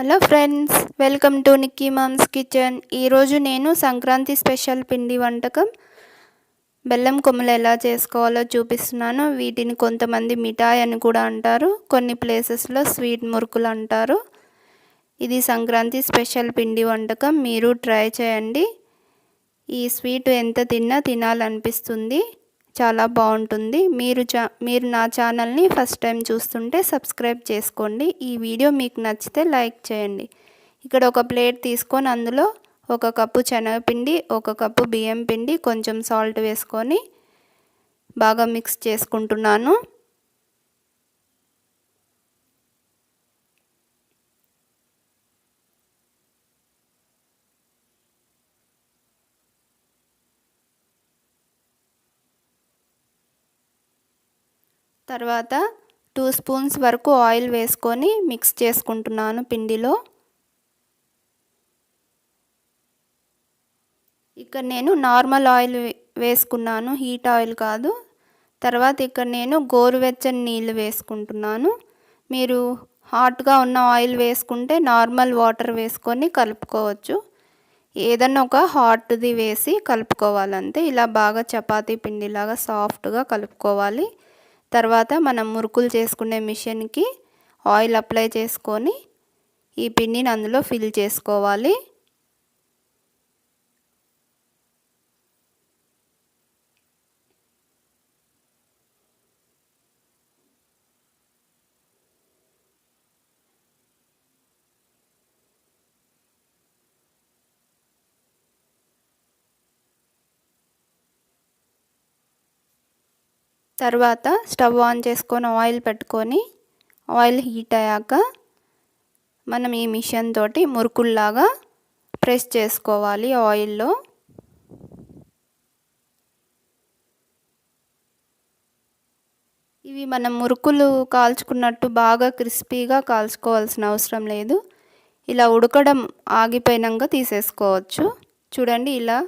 Hello friends welcome to Nikki mom's kitchen ఈరోజు నేను Sankranti special పిండి వంటకం బెల్లం కొమ్మలు ఎలా చేసుకోవాలో చూపిస్తున్నాను. వీటిని కొంతమంది మిఠాయి అని కూడా అంటారు. కొన్ని ప్లేసెస్లో స్వీట్ మురుకులు అంటారు. ఇది సంక్రాంతి స్పెషల్ పిండి వంటకం. మీరు ట్రై చేయండి. ఈ స్వీట్ ఎంత తిన్నా తినాలనిపిస్తుంది. చాలా బాగుంటుంది. మీరు చా మీరు నా ఛానల్ని ఫస్ట్ టైం చూస్తుంటే సబ్స్క్రైబ్ చేసుకోండి. ఈ వీడియో మీకు నచ్చితే లైక్ చేయండి. ఇక్కడ ఒక ప్లేట్ తీసుకొని అందులో ఒక కప్పు శనగపిండి ఒక కప్పు బియ్యం పిండి కొంచెం సాల్ట్ వేసుకొని బాగా మిక్స్ చేసుకుంటున్నాను. తర్వాత టూ స్పూన్స్ వరకు ఆయిల్ వేసుకొని మిక్స్ చేసుకుంటున్నాను పిండిలో. ఇక్కడ నేను నార్మల్ ఆయిల్ వేసుకున్నాను హీట్ ఆయిల్ కాదు. తర్వాత ఇక్కడ నేను గోరువెచ్చని నీళ్ళు వేసుకుంటున్నాను. మీరు హాట్గా ఉన్న ఆయిల్ వేసుకుంటే నార్మల్ వాటర్ వేసుకొని కలుపుకోవచ్చు. ఏదన్నా ఒక హాట్ది వేసి కలుపుకోవాలంతే. ఇలా బాగా చపాతీ పిండిలాగా సాఫ్ట్గా కలుపుకోవాలి. తర్వాత మనం మురుకులు చేసుకునే మిషన్కి ఆయిల్ అప్లై చేసుకొని ఈ పిండిని అందులో ఫిల్ చేసుకోవాలి. తర్వాత స్టవ్ ఆన్ చేసుకొని ఆయిల్ పెట్టుకొని ఆయిల్ హీట్ అయ్యాక మనం ఈ మిషన్ తోటి మురుకుల్లాగా ప్రెస్ చేసుకోవాలి ఆయిల్లో. ఇవి మనం మురుకులు కాల్చుకున్నట్టు బాగా క్రిస్పీగా కాల్చుకోవాల్సిన అవసరం లేదు. ఇలా ఉడకడం ఆగిపోయినాక తీసేసుకోవచ్చు. చూడండి ఇలా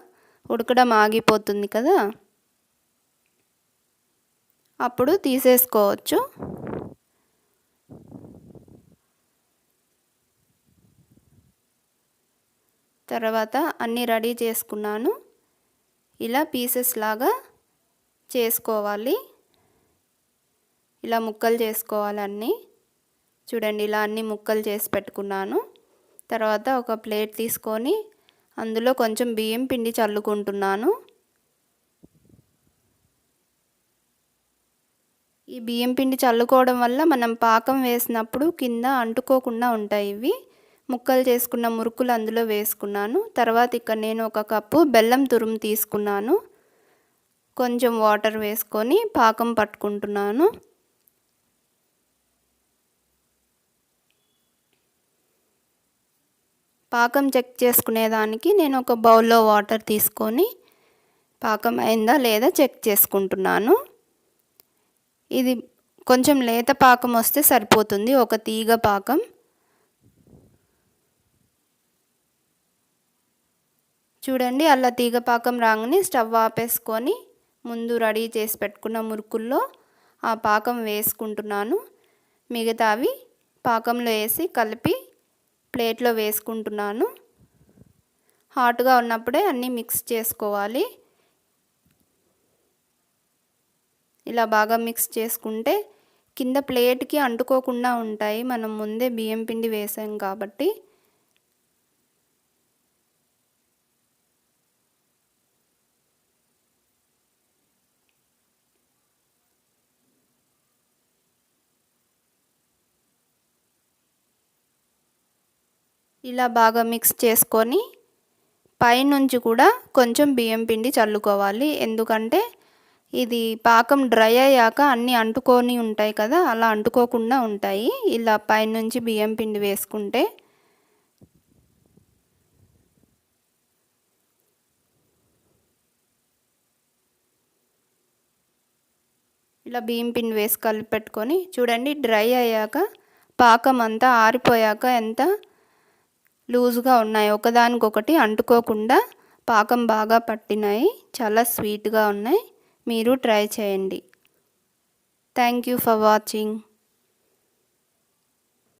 ఉడకడం ఆగిపోతుంది కదా? అప్పుడు తీసేసుకోవచ్చు. తర్వాత అన్నీ రెడీ చేసుకున్నాను. ఇలా పీసెస్ లాగా చేసుకోవాలి. ఇలా ముక్కలు చేసుకోవాలి అన్నీ చూడండి ఇలా అన్ని ముక్కలు చేసి పెట్టుకున్నాను. తర్వాత ఒక ప్లేట్ తీసుకొని అందులో కొంచెం బియ్యం పిండి చల్లుకుంటున్నాను. ఈ బియ్యం పిండి చల్లుకోవడం వల్ల మనం పాకం వేసినప్పుడు కింద అంటుకోకుండా ఉంటాయి ఇవి. ముక్కలు చేసుకున్న మురుకులు అందులో వేసుకున్నాను. తర్వాత ఇక్కడ నేను ఒక కప్పు బెల్లం తురుము తీసుకున్నాను. కొంచెం వాటర్ వేసుకొని పాకం పట్టుకుంటున్నాను. పాకం చెక్ చేసుకునేదానికి నేను ఒక బౌల్లో వాటర్ తీసుకొని పాకం అయిందా లేదా చెక్ చేసుకుంటున్నాను. ఇది కొంచెం లేత పాకం వస్తే సరిపోతుంది ఒక తీగ పాకం. చూడండి అలా తీగ పాకం రాగానే స్టవ్ ఆపేసుకొని ముందు రెడీ చేసి పెట్టుకున్న మురుకుల్లో ఆ పాకం వేసుకుంటున్నాను. మిగతావి పాకంలో వేసి కలిపి ప్లేట్లో వేసుకుంటున్నాను. హాట్గా ఉన్నప్పుడే అన్నీ మిక్స్ చేసుకోవాలి. ఇలా బాగా మిక్స్ చేసుకుంటే కింద ప్లేట్కి అంటుకోకుండా ఉంటాయి. మనం ముందే బియ్యం పిండి వేసాం కాబట్టి. ఇలా బాగా మిక్స్ చేసుకొని పైనుంచి కూడా కొంచెం బియ్యం పిండి చల్లుకోవాలి. ఎందుకంటే ఇది పాకం డ్రై అయ్యాక అన్నీ అంటుకొని ఉంటాయి కదా అలా అంటుకోకుండా ఉంటాయి. ఇలా పైనుంచి బియ్యం పిండి వేసుకుంటే ఇలా బియ్యం పిండి వేసి కలిపి పెట్టుకొని చూడండి డ్రై అయ్యాక పాకం అంతా ఆరిపోయాక ఎంత లూజ్గా ఉన్నాయి. ఒకదానికొకటి అంటుకోకుండా పాకం బాగా పట్టినాయి చాలా స్వీట్గా ఉన్నాయి. మీరు ట్రై చేయండి. Thank you for watching